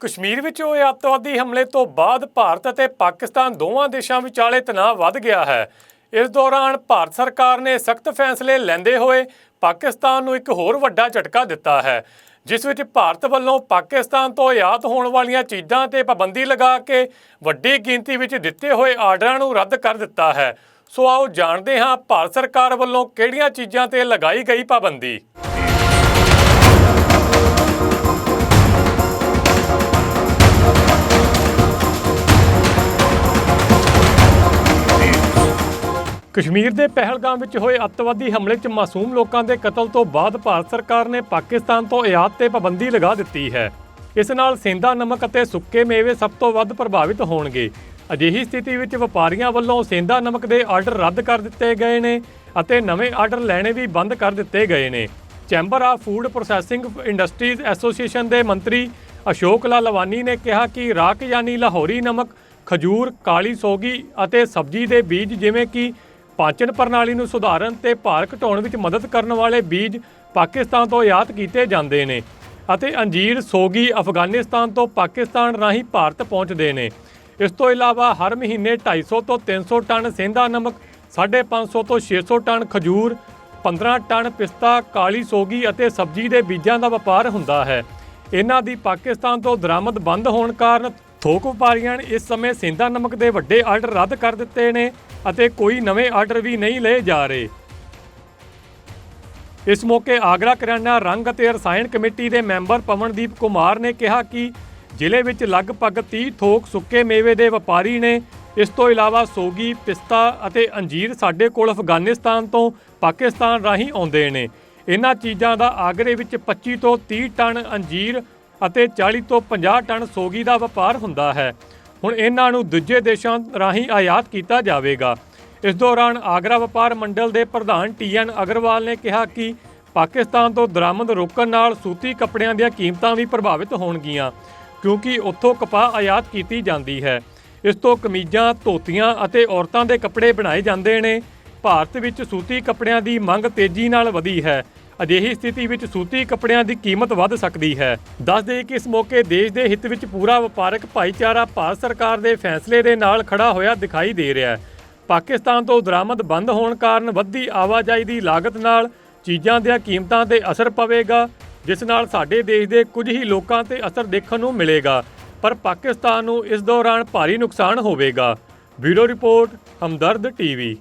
ਕਸ਼ਮੀਰ ਵਿੱਚ ਹੋਏ ਅੱਤਵਾਦੀ ਹਮਲੇ ਤੋਂ ਬਾਅਦ ਭਾਰਤ ਅਤੇ ਪਾਕਿਸਤਾਨ ਦੋਵਾਂ ਦੇਸ਼ਾਂ ਵਿਚਾਲੇ ਤਣਾਅ ਵੱਧ ਗਿਆ ਹੈ। ਇਸ ਦੌਰਾਨ ਭਾਰਤ ਸਰਕਾਰ ਨੇ ਸਖਤ ਫੈਸਲੇ ਲੈਂਦੇ ਹੋਏ ਪਾਕਿਸਤਾਨ ਨੂੰ ਇੱਕ ਹੋਰ ਵੱਡਾ ਝਟਕਾ ਦਿੱਤਾ ਹੈ, ਜਿਸ ਵਿੱਚ ਭਾਰਤ ਵੱਲੋਂ ਪਾਕਿਸਤਾਨ ਤੋਂ ਆਯਾਤ ਹੋਣ ਵਾਲੀਆਂ ਚੀਜ਼ਾਂ ਤੇ ਪਾਬੰਦੀ ਲਗਾ ਕੇ ਵੱਡੀ ਗਿਣਤੀ ਵਿੱਚ ਦਿੱਤੇ ਹੋਏ ਆਰਡਰਾਂ ਨੂੰ ਰੱਦ ਕਰ ਦਿੱਤਾ ਹੈ। ਸੋ ਆਓ ਜਾਣਦੇ ਹਾਂ ਭਾਰਤ ਸਰਕਾਰ ਵੱਲੋਂ ਕਿਹੜੀਆਂ ਚੀਜ਼ਾਂ ਤੇ ਲਗਾਈ ਗਈ ਪਾਬੰਦੀ। ਕਸ਼ਮੀਰ ਦੇ ਪਹਿਲਗਾਮ ਵਿੱਚ ਹੋਏ ਅੱਤਵਾਦੀ ਹਮਲੇ 'ਚ ਮਾਸੂਮ ਲੋਕਾਂ ਦੇ ਕਤਲ ਤੋਂ ਬਾਅਦ ਭਾਰਤ ਸਰਕਾਰ ਨੇ ਪਾਕਿਸਤਾਨ ਤੋਂ ਆਯਾਤ ਤੇ ਪਾਬੰਦੀ ਲਗਾ ਦਿੱਤੀ ਹੈ। ਇਸ ਨਾਲ ਸੇਂਦਾ ਨਮਕ ਅਤੇ ਸੁੱਕੇ ਮੇਵੇ ਸਭ ਤੋਂ ਵੱਧ ਪ੍ਰਭਾਵਿਤ ਹੋਣਗੇ। ਅਜਿਹੀ ਸਥਿਤੀ ਵਿੱਚ ਵਪਾਰੀਆਂ ਵੱਲੋਂ ਸੇਂਦਾ ਨਮਕ ਦੇ ਆਰਡਰ ਰੱਦ ਕਰ ਦਿੱਤੇ ਗਏ ਨੇ ਅਤੇ ਨਵੇਂ ਆਰਡਰ ਲੈਣੇ ਵੀ ਬੰਦ ਕਰ ਦਿੱਤੇ ਗਏ ਨੇ। Chamber of food processing industries association ਦੇ ਮੰਤਰੀ ਅਸ਼ੋਕ ਲਾਲਵਾਨੀ ਨੇ ਕਿਹਾ ਕਿ ਰਾਕ ਯਾਨੀ ਲਾਹੌਰੀ ਨਮਕ, ਖਜੂਰ, ਕਾਲੀ ਸੋਗੀ ਅਤੇ ਸਬਜ਼ੀ ਦੇ ਬੀਜ ਜਿਵੇਂ ਕਿ ਪਾਚਨ ਪ੍ਰਣਾਲੀ ਨੂੰ ਸੁਧਾਰਨ ਤੇ ਭਾਰ ਘਟਾਉਣ ਵਿੱਚ ਮਦਦ ਕਰਨ ਵਾਲੇ ਬੀਜ ਪਾਕਿਸਤਾਨ ਤੋਂ ਆਯਾਤ ਕੀਤੇ ਜਾਂਦੇ ਨੇ ਅਤੇ ਅੰਜੀਰ, ਸੋਗੀ, ਅਫਗਾਨਿਸਤਾਨ ਤੋਂ ਪਾਕਿਸਤਾਨ ਰਾਹੀਂ ਭਾਰਤ ਪਹੁੰਚਦੇ ਨੇ। ਇਸ ਤੋਂ ਇਲਾਵਾ ਹਰ ਮਹੀਨੇ 250 ਤੋਂ 300 ਟਨ ਸੇਂਦਾ ਨਮਕ 550 ਤੋਂ 600 ਟਨ ਖਜੂਰ 15 ਟਨ ਪਿਸਤਾ, ਕਾਲੀ ਸੋਗੀ ਅਤੇ ਸਬਜ਼ੀ ਦੇ ਬੀਜਾਂ ਦਾ ਵਪਾਰ ਹੁੰਦਾ ਹੈ। ਇਹਨਾਂ ਦੀ ਪਾਕਿਸਤਾਨ ਤੋਂ ਦਰਾਮਦ ਬੰਦ ਹੋਣ ਕਾਰਨ ਥੋਕ ਵਪਾਰੀਆਂ ਨੇ ਇਸ ਸਮੇਂ ਸੇਂਧਾ ਨਮਕ ਦੇ ਵੱਡੇ ਆਰਡਰ ਰੱਦ ਕਰ ਦਿੱਤੇ ਨੇ ਅਤੇ ਕੋਈ ਨਵੇਂ ਆਰਡਰ ਵੀ ਨਹੀਂ ਲਏ ਜਾ ਰਹੇ। ਇਸ ਮੌਕੇ ਆਗਰਾ ਕਰਿਆਨਾ ਰੰਗ ਅਤੇ ਰਸਾਇਣ ਕਮੇਟੀ ਦੇ ਮੈਂਬਰ ਪਵਨਦੀਪ ਕੁਮਾਰ ਨੇ ਕਿਹਾ ਕਿ ਜ਼ਿਲ੍ਹੇ ਵਿੱਚ ਲਗਭਗ 30 ਥੋਕ ਸੁੱਕੇ ਮੇਵੇ ਦੇ ਵਪਾਰੀ ਨੇ ਇਸ ਤੋਂ ਇਲਾਵਾ ਸੋਗੀ, ਪਿਸਤਾ ਅਤੇ ਅੰਜੀਰ ਸਾਡੇ ਕੋਲ ਅਫਗਾਨਿਸਤਾਨ ਤੋਂ ਪਾਕਿਸਤਾਨ ਰਾਹੀਂ ਆਉਂਦੇ ਨੇ। ਇਹਨਾਂ ਚੀਜ਼ਾਂ ਦਾ ਆਗਰੇ ਵਿੱਚ 25 ਤੋਂ 30 ਟਨ ਅੰਜੀਰ ਅਤੇ 40 ਤੋਂ 50 ਟਨ ਸੋਗੀ ਦਾ ਵਪਾਰ ਹੁੰਦਾ ਹੈ। ਹੁਣ ਇਹਨਾਂ ਨੂੰ ਦੂਜੇ ਦੇਸ਼ਾਂ ਰਾਹੀਂ ਆਯਾਤ ਕੀਤਾ ਜਾਵੇਗਾ। ਇਸ ਦੌਰਾਨ ਆਗਰਾ ਵਪਾਰ ਮੰਡਲ ਦੇ ਪ੍ਰਧਾਨ ਟੀਐਨ ਅਗਰਵਾਲ ਨੇ ਕਿਹਾ ਕਿ ਪਾਕਿਸਤਾਨ ਤੋਂ ਦਰਾਮਦ ਰੋਕਣ ਨਾਲ ਸੂਤੀ ਕੱਪੜਿਆਂ ਦੀਆਂ ਕੀਮਤਾਂ ਵੀ ਪ੍ਰਭਾਵਿਤ ਹੋਣਗੀਆਂ, ਕਿਉਂਕਿ ਉੱਥੋਂ ਕਪਾਹ ਆਯਾਤ ਕੀਤੀ ਜਾਂਦੀ ਹੈ। ਇਸ ਤੋਂ ਕਮੀਜ਼ਾਂ, ਧੋਤੀਆਂ ਅਤੇ ਔਰਤਾਂ ਦੇ ਕੱਪੜੇ ਬਣਾਏ ਜਾਂਦੇ ਨੇ। ਭਾਰਤ ਵਿੱਚ ਸੂਤੀ ਕੱਪੜਿਆਂ ਦੀ ਮੰਗ ਤੇਜ਼ੀ ਨਾਲ ਵਧੀ ਹੈ। ਅਜਿਹੀ ਸਥਿਤੀ ਵਿੱਚ ਸੂਤੀ ਕੱਪੜਿਆਂ ਦੀ ਕੀਮਤ ਵੱਧ ਸਕਦੀ ਹੈ। ਦੱਸ ਦੇਈਏ ਕਿ ਇਸ ਮੌਕੇ ਦੇਸ਼ ਦੇ ਹਿੱਤ ਵਿੱਚ ਪੂਰਾ ਵਪਾਰਕ ਭਾਈਚਾਰਾ ਭਾਰਤ ਸਰਕਾਰ ਦੇ ਫੈਸਲੇ ਦੇ ਨਾਲ ਖੜਾ ਹੋਇਆ ਦਿਖਾਈ ਦੇ ਰਿਹਾ ਹੈ। ਪਾਕਿਸਤਾਨ ਤੋਂ ਦਰਾਮਦ ਬੰਦ ਹੋਣ ਕਾਰਨ ਵੱਧਦੀ ਆਵਾਜਾਈ ਦੀ ਲਾਗਤ ਨਾਲ ਚੀਜ਼ਾਂ ਦੀਆਂ ਕੀਮਤਾਂ ਤੇ ਅਸਰ ਪਵੇਗਾ, ਜਿਸ ਨਾਲ ਸਾਡੇ ਦੇਸ਼ ਦੇ ਕੁਝ ਹੀ ਲੋਕਾਂ ਤੇ ਅਸਰ ਦੇਖਣ ਨੂੰ ਮਿਲੇਗਾ। ਪਰ ਪਾਕਿਸਤਾਨ ਨੂੰ ਇਸ ਦੌਰਾਨ ਭਾਰੀ ਨੁਕਸਾਨ ਹੋਵੇਗਾ। Bureau report, Hamdard TV.